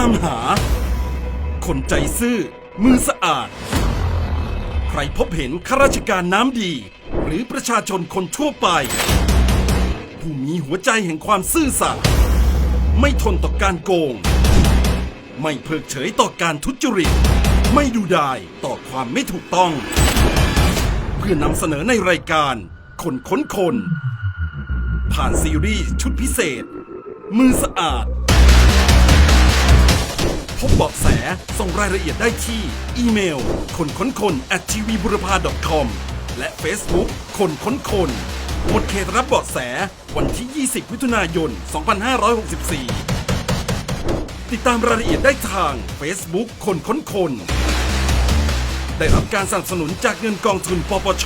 ามหา คนใจซื่อ มือสะอาด ใครพบเห็นข้าราชการน้ำดี หรือประชาชนคนทั่วไป ผู้มีหัวใจแห่งความซื่อสัตย์ไม่ทนต่อการโกง ไม่เพิกเฉยต่อการทุจริต ไม่ดูดายต่อความไม่ถูกต้อง เพื่อนำเสนอในรายการ คนค้นคน ผ่านซีรีส์ชุดพิเศษ มือสะอาด พบเบาะแส ส่งรายละเอียดได้ที่ อีเมล คนค้นคน at tvburapa.com และ Facebook คนค้นคนหมดเขตรับเบาะแสวันที่ 20 มิถุนายน 2564 ติดตามรายละเอียดได้ทาง Facebook คนค้นคน ได้รับการสนับสนุนจากเงินกองทุนปปช